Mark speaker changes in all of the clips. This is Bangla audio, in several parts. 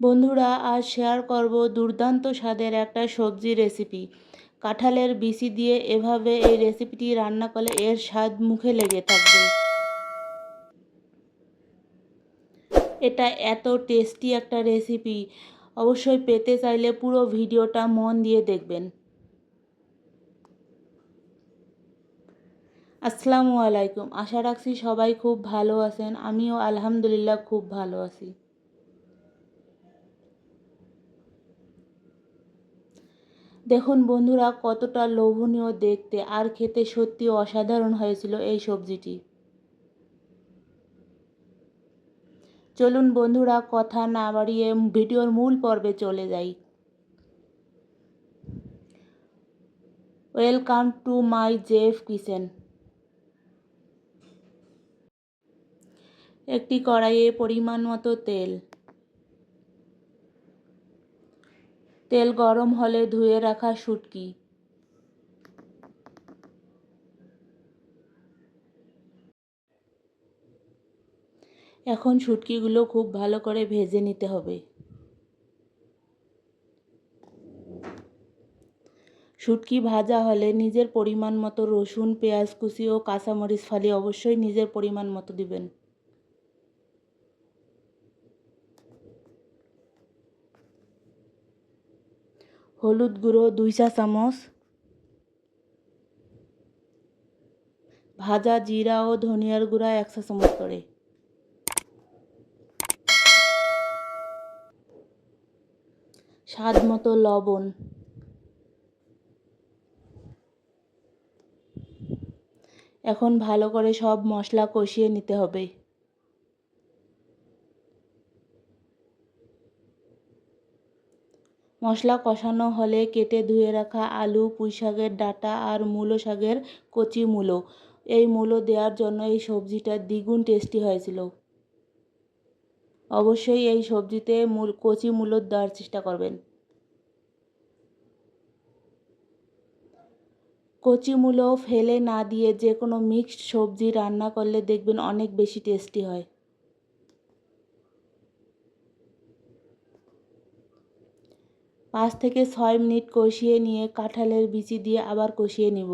Speaker 1: বন্ধুরা, আজ শেয়ার করব দুর্দান্ত স্বাদের একটা সবজি রেসিপি কাঁঠালের বিচি দিয়ে এভাবে এই রেসিপিটি রান্না করলে এর স্বাদ মুখে লেগে থাকবে। এটা এত টেস্টি একটা রেসিপি অবশ্যই পেতে চাইলে পুরো ভিডিওটা মন দিয়ে দেখবেন। আসসালামু আলাইকুম। আশা রাখছি সবাই খুব ভালো আছেন। আমিও আলহামদুলিল্লাহ খুব ভালো আছি। দেখুন বন্ধুরা, কতটা লোভনীয় দেখতে। আর খেতে সত্যি অসাধারণ হয়েছিল এই সবজিটি। চলুন বন্ধুরা, কথা না বাড়িয়ে ভিডিওর মূল পর্বে চলে যাই। Welcome to my Jeff kitchen একটি কড়াইয়ে পরিমাণ মতো তেল। তেল গরম হলে ধুয়ে রাখা শুটকি। এখন শুটকিগুলো খুব ভালো করে ভেজে নিতে হবে। শুটকি ভাজা হলে নিজের পরিমাণ মতো রসুন, পেঁয়াজ কুচি ও কাঁচামরিচ ফালি অবশ্যই নিজের পরিমাণ মতো দিবেন। হলুদ গুঁড়ো, দুই চা চামচ। ভাজা জিরা ও ধনিয়ার গুঁড়া এক চা চামচ করে। স্বাদ মতো লবণ। এখন ভালো করে সব মশলা কষিয়ে নিতে হবে। মশলা কষানো হলে কেটে ধুয়ে রাখা আলু পুঁই শাকের ডাঁটা আর মূলো শাকের কচি মূলো। এই মূলো দেওয়ার জন্য এই সবজিটা দ্বিগুণ টেস্টি হয়েছিল। অবশ্যই এই সবজিতে মূল কচি মূলো দেওয়ার চেষ্টা করবেন। কচি মূলো ফেলে না দিয়ে যে কোনো মিক্সড সবজি রান্না করলে দেখবেন অনেক বেশি টেস্টি হয়। পাঁচ থেকে ছয় মিনিট কষিয়ে নিয়ে কাঁঠালের বিচি দিয়ে আবার কষিয়ে নিব।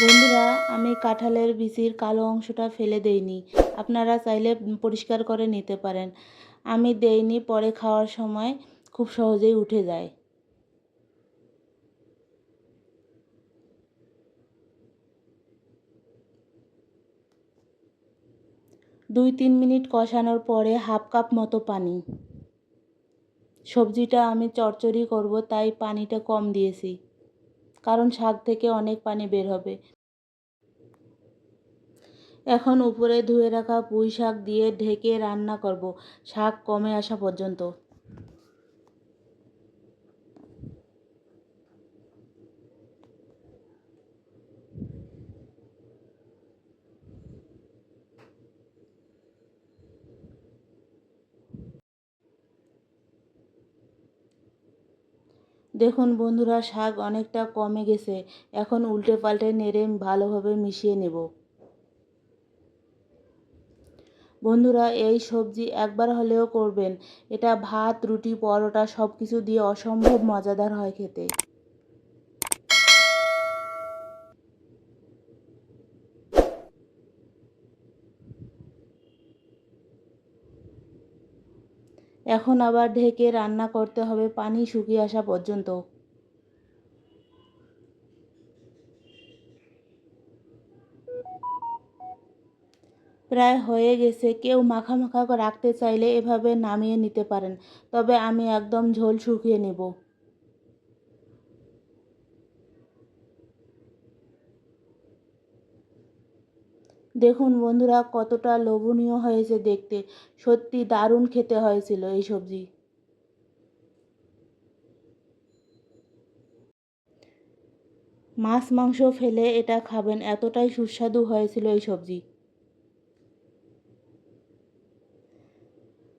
Speaker 1: বন্ধুরা, আমি কাঁঠালের বিচির কালো অংশটা ফেলে দেইনি। আপনারা চাইলে পরিষ্কার করে নিতে পারেন। আমি দেইনি, পরে খাওয়ার সময় খুব সহজেই উঠে যায়। দুই তিন মিনিট কষানোর পরে হাফ কাপ মতো পানি। সবজিটা আমি চচ্চড়ি করব, তাই পানিটা কম দিয়েছি, কারণ শাক থেকে অনেক পানি বের হবে। এখন উপরে ধুয়ে রাখা পুঁই শাক দিয়ে ঢেকে রান্না করব, শাক কমে আসা পর্যন্ত। দেখুন বন্ধুরা, শাক অনেকটা কমে গেছে। এখন উল্টে পাল্টে নেড়ে ভালোভাবে মিশিয়ে নেব। বন্ধুরা, এই সবজি একবার হলেও করবেন। এটা ভাত, রুটি, পরোটা সব কিছু দিয়ে অসম্ভব মজাদার হয় খেতে। এখন আবার ঢেকে রান্না করতে হবে পানি শুকিয়ে আসা পর্যন্ত। প্রায় হয়ে গেছে, কেউ মাখা মাখা রাখতে চাইলে এভাবে নামিয়ে নিতে পারেন, তবে আমি একদম ঝোল শুকিয়ে নেব। দেখুন বন্ধুরা, কতটা লোভনীয় হয়েছে দেখতে। সত্যি দারুণ খেতে হয়েছিল এই সবজি। মাছ, মাংস ফেলে এটা খাবেন, এতটাই সুস্বাদু হয়েছিল এই সবজি।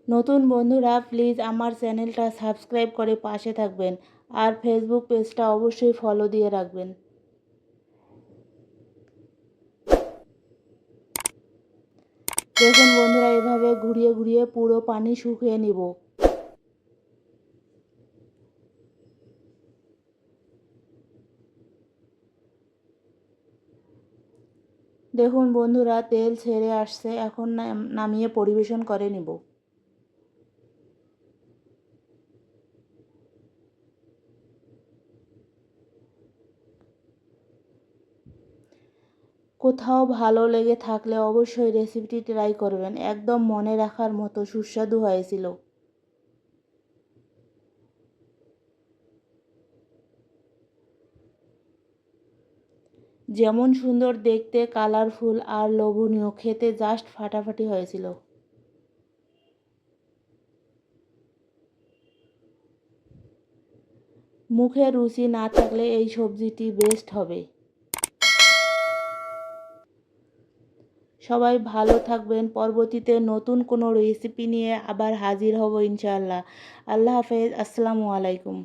Speaker 1: নতুন বন্ধুরা, প্লিজ আমার চ্যানেলটা সাবস্ক্রাইব করে পাশে থাকবেন। আর ফেসবুক পেজটা অবশ্যই ফলো দিয়ে রাখবেন। দেখুন বন্ধুরা, এভাবে ঘুরিয়ে ঘুরিয়ে পুরো পানি শুকিয়ে নিব। দেখুন বন্ধুরা, তেল ছেড়ে আসছে, এখন নাম- নামিয়ে পরিবেশন করে নিব। কোথাও ভালো লেগে থাকলে অবশ্যই রেসিপিটি ট্রাই করবেন। একদম মনে রাখার মতো সুস্বাদু হয়েছিল। যেমন সুন্দর দেখতে কালারফুল আর লোভনীয়, খেতে জাস্ট ফাটাফাটি হয়েছিল। মুখে রুচি না থাকলে এই সবজিটি বেস্ট হবে। সবাই ভালো থাকবেন। পরবর্তীতে নতুন কোনো রেসিপি নিয়ে আবার হাজির হব ইনশাল্লাহ আল্লাহ হাফেজ। আসসালামু আলাইকুম।